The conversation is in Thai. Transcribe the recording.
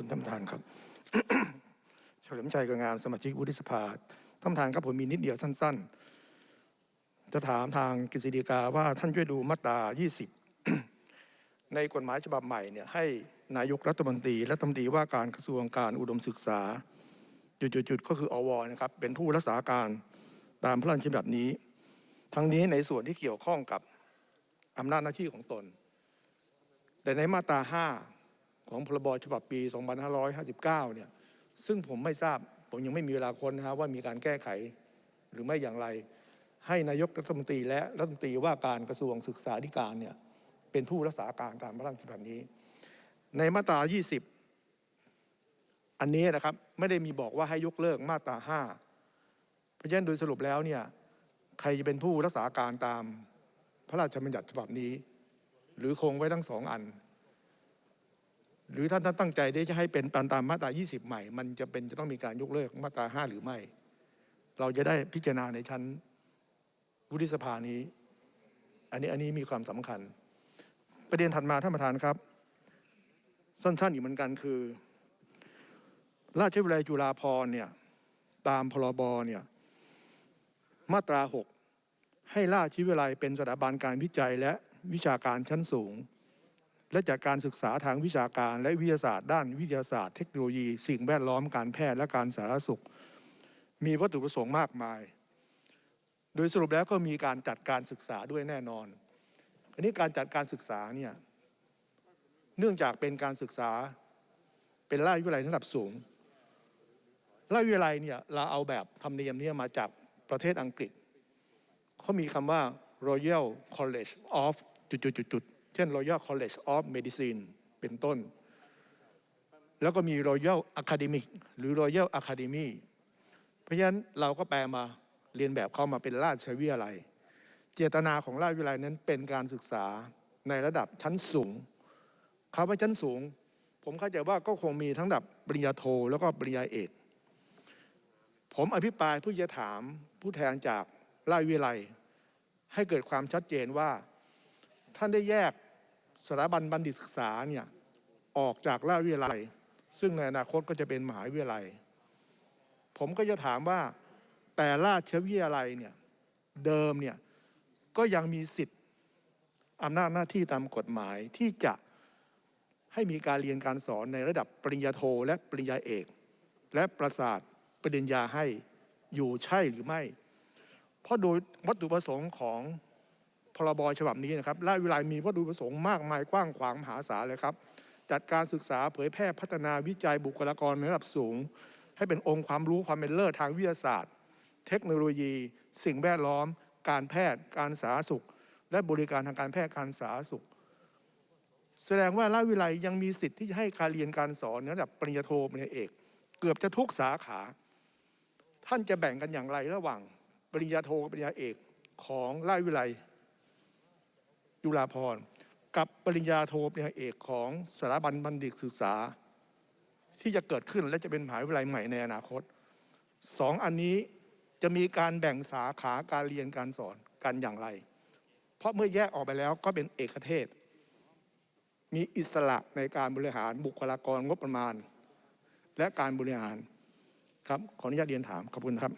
คุณท่านประธานครับเฉลิมชัยกงามสมาชิกวุฒิสภาท่านประธานครับผมมีนิดเดียวสั้น ๆ จะถามทางกฤษฎีกาว่าท่านช่วยดูมาตรา 20 ในกฎหมายฉบับใหม่เนี่ยให้นายกรัฐมนตรีและรัฐมนตรีว่าการกระทรวงการอุดมศึกษา จุดๆๆก็คืออวนะครับเป็นผู้รักษาการตามพระราชบัญญัตินี้ ทั้งนี้ในส่วนที่เกี่ยวข้องกับอำนาจหน้าที่ของตน แต่ในมาตรา 5 ของพรบฉบับปี 2559 เนี่ย ซึ่งผมไม่ทราบ ผมยังไม่มีเวลาค้นนะฮะว่ามีการแก้ไขหรือไม่อย่างไร ให้นายกรัฐมนตรีและรัฐมนตรีว่าการกระทรวงศึกษาธิการเนี่ยเป็นผู้รักษาการตามพระราชบัญญัตินี้ ในมาตรา 20 อันนี้นะครับไม่ได้มีบอกว่าให้ยกเลิกมาตรา 5 เพราะฉะนั้นโดยสรุปแล้วเนี่ยใครจะเป็นผู้รักษาการตามพระราชบัญญัติฉบับนี้ หรือคงไว้ทั้งสองอัน หรือท่านท่านตั้งใจที่จะให้เป็นตามตามมาตรา 20 ใหม่ มันจะเป็นจะต้องมีการยกเลิกมาตรา 5 หรือไม่ เราจะได้พิจารณาในชั้นวุฒิสภานี้ อันนี้อันนี้มีความสำคัญ ประเด็นถัดมาท่านประธานครับ สั้นๆอยู่เหมือนกันคือ ราชวิทยาลัยจุฬาภรณ์เนี่ยตามพรบเนี่ยมาตรา 6 ให้ราชวิทยาลัยเป็นสถาบันการวิจัยและวิชาการชั้นสูง และจากการศึกษาทางวิชาการและวิทยาศาสตร์ ด้านวิทยาศาสตร์เทคโนโลยี สิ่งแวดล้อมการแพทย์และการสาธารณสุข มีวัตถุประสงค์มากมาย โดยสรุปแล้วก็มีการจัดการศึกษาด้วยแน่นอน อันนี้การจัดการศึกษาเนี่ยเนื่องจากเป็นการศึกษาเป็นราชวิทยาลัยระดับสูงราชวิทยาลัยเนี่ยเราเอาแบบธรรมเนียมเนี่ยมาจากประเทศอังกฤษเขามีคำว่า Royal College of จุดๆๆ ช่น Royal College of Medicine เป็นต้น แล้วก็มี Royal Academic หรือ Royal Academy เพราะฉะนั้นเราก็แปลมาเรียนแบบเข้ามาเป็นราชวิทยาลัย เจตนาของราชวิทยาลัยนั้นเป็นการศึกษาในระดับชั้นสูงคำว่าชั้นสูง ผมเข้าใจว่าก็คงมีทั้งดับปริญญาโทแล้วก็ปริญญาเอก ผมอภิปรายผู้จะถามผู้แทนจากราชวิทยาลัย ให้เกิดความชัดเจนว่าท่านได้แยก สถาบันบัณฑิตศึกษาเนี่ยออกจากราชวิทยาลัย ซึ่งในอนาคตก็จะเป็นมหาวิทยาลัย ผมก็จะถามว่าแต่ราชวิทยาลัยเนี่ยเดิมเนี่ยก็ยังมีสิทธิ์อำนาจหน้าที่ตามกฎหมายที่จะให้มีการเรียนการสอนในระดับปริญญาโทและปริญญาเอก และประสาทปริญญาให้อยู่ใช่หรือไม่ เพราะโดยวัตถุประสงค์ของ พรบฉบับนี้นะครับราชวิลัยมีวัตถุประสงค์มากมายกว้างขวางมหาศาลเลยครับ จัดการศึกษาเผยแพร่พัฒนาวิจัยบุคลากรในระดับสูง ให้เป็นองค์ความรู้ความเป็นเลิศทางวิทยาศาสตร์ เทคโนโลยี สิ่งแวดล้อม การแพทย์ การสาธารณสุข และบริการทางการแพทย์การสาธารณสุข แสดงว่าราชวิทยาลัยยังมีสิทธิ์ที่จะให้การเรียนการสอนในระดับปริญญาโทปริญญาเอก เกือบจะทุกสาขา ท่านจะแบ่งกันอย่างไรระหว่าง ปริญญาโทกับปริญญาเอกของราชวิทยาลัย จุฬาภรณ์กับปริญญาโทปริญญาเอกของสถาบันบัณฑิตศึกษา ที่จะเกิดขึ้นและจะเป็นมหาวิทยาลัยใหม่ในอนาคตสองอันนี้จะมีการแบ่งสาขาการเรียนการสอนกันอย่างไร เพราะเมื่อแยกออกไปแล้วก็เป็นเอกเทศ มีอิสระในการบริหารบุคลากรงบประมาณ และการบริหารครับขออนุญาตเรียนถามขอบคุณครับ